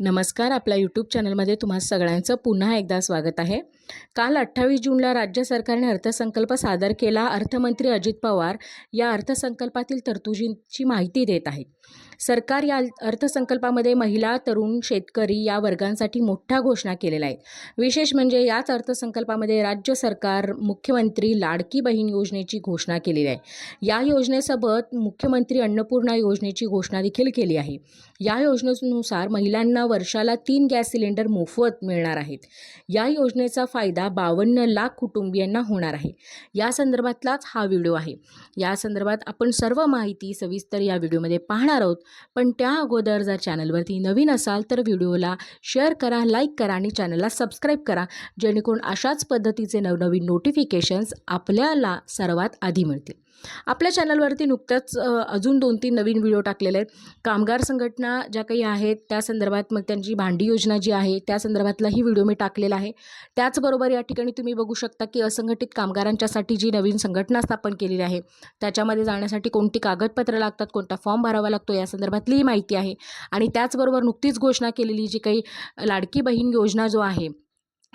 नमस्कार आपल्या यूट्यूब चॅनलमध्ये तुम्हा सगळ्यांचं पुन्हा एकदा स्वागत आहे. काल अठ्ठावीस जूनला राज्य सरकारने अर्थसंकल्प सादर केला. अर्थमंत्री अजित पवार या अर्थसंकल्पातील तरतुदींची माहिती देत आहेत. सरकार या अर्थसंकल्पामध्ये महिला तरुण शेतकरी या वर्गांसाठी मोठ्या घोषणा केलेल्या आहेत. विशेष म्हणजे याच अर्थसंकल्पामध्ये राज्य सरकार मुख्यमंत्री लाडकी बहीण योजनेची घोषणा केलेली आहे. या योजनेसोबत मुख्यमंत्री अन्नपूर्णा योजनेची घोषणा देखील केली आहे. या योजनेनुसार महिलांना वर्षाला तीन गॅस सिलेंडर मोफत मिळणार आहेत. या योजनेचा फायदा बावन्न लाख कुटुंबियांना होणार आहे. या संदर्भातलाच हा व्हिडिओ आहे. या संदर्भात आपण सर्व माहिती सविस्तर या व्हिडिओमध्ये पाहणार आहोत. पण त्या अगोदर जर चॅनलवरती नवीन असाल तर व्हिडिओला शेअर करा लाईक करा आणि चॅनलला सबस्क्राईब करा. जेणेकरून अशाच पद्धतीचे नवनवीन नोटिफिकेशन्स आपल्याला सर्वात आधी मिळतील. आपल्या चॅनलवरती नुकत्याच अजून दोन तीन नवीन व्हिडिओ टाकलेले आहेत. कामगार संघटना ज्या काही आहेत त्या संदर्भात मग त्यांची भांडी योजना जी आहे त्या संदर्भातलाही व्हिडिओ मी टाकलेला आहे. त्याचबरोबर या ठिकाणी तुम्ही बघू शकता की असंघटित कामगारांच्यासाठी जी नवीन संघटना स्थापन केलेली आहे त्याच्यामध्ये जाण्यासाठी कोणती कागदपत्रं लागतात कोणता फॉर्म भरावा लागतो या संदर्भातलीही माहिती आहे. आणि त्याचबरोबर नुकतीच घोषणा केलेली जी काही लाडकी बहीण योजना जो आहे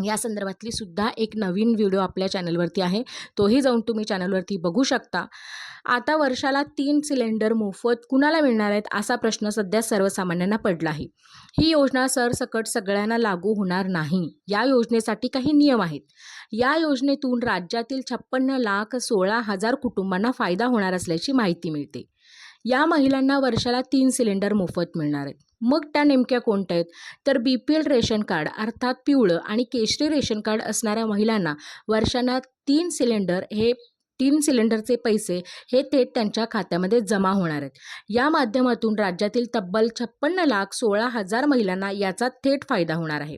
या संदर्भातली सुद्धा एक नवीन व्हिडिओ आपल्या चॅनलवरती आहे. तोही जाऊन तुम्ही चॅनलवरती बघू शकता. आता वर्षाला तीन सिलेंडर मोफत कुणाला मिळणार आहेत असा प्रश्न सध्या सर्वसामान्यांना पडला आहे. ही योजना सरसकट सगळ्यांना लागू होणार नाही. या योजनेसाठी काही नियम आहेत. या योजनेतून राज्यातील छप्पन्न लाख सोळा हजार कुटुंबांना फायदा होणार असल्याची माहिती मिळते. या महिलांना वर्षाला तीन सिलेंडर मोफत मिळणार आहेत. मग त्या नेमक्या कोणत्या आहेत? तर B P L ration card अर्थात पिवळं आणि केशरी रेशन कार्ड असणाऱ्या महिलांना वर्षांना तीन सिलेंडर हे तीन सिलेंडरचे पैसे हे थेट त्यांच्या खात्यामध्ये जमा होणार आहेत. या माध्यमातून राज्यातील तब्बल छप्पन्न लाख सोळा हजार महिलांना याचा थेट फायदा होणार आहे.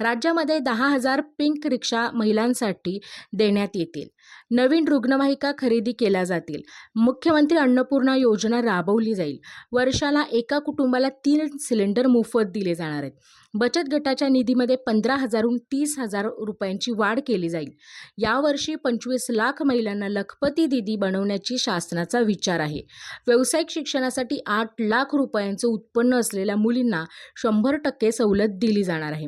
राज्यामध्ये दहा हजार पिंक रिक्षा महिलांसाठी देण्यात येतील. नवीन रुग्णवाहिका खरेदी केल्या जातील. मुख्यमंत्री अन्नपूर्णा योजना राबवली जाईल. वर्षाला एका कुटुंबाला तीन सिलेंडर मोफत दिले जाणार आहेत. बचत गटाच्या निधीमध्ये पंधरा हजारहून तीस हजार रुपयांची वाढ केली जाईल. यावर्षी पंचवीस लाख महिलांना लखपती दिदी बनवण्याची शासनाचा विचार आहे. व्यावसायिक शिक्षणासाठी आठ लाख रुपयांचं उत्पन्न असलेल्या मुलींना शंभर टक्के सवलत दिली जाणार आहे.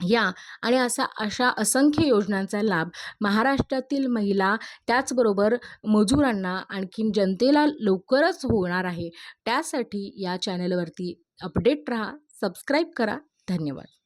या आणि असा अशा असंख्य योजनांचा लाभ महाराष्ट्रातील महिला त्याचबरोबर मजुरांना आणखीन जनतेला लवकरच होणार आहे. त्यासाठी या चॅनलवरती अपडेट राहा सबस्क्राईब करा. धन्यवाद.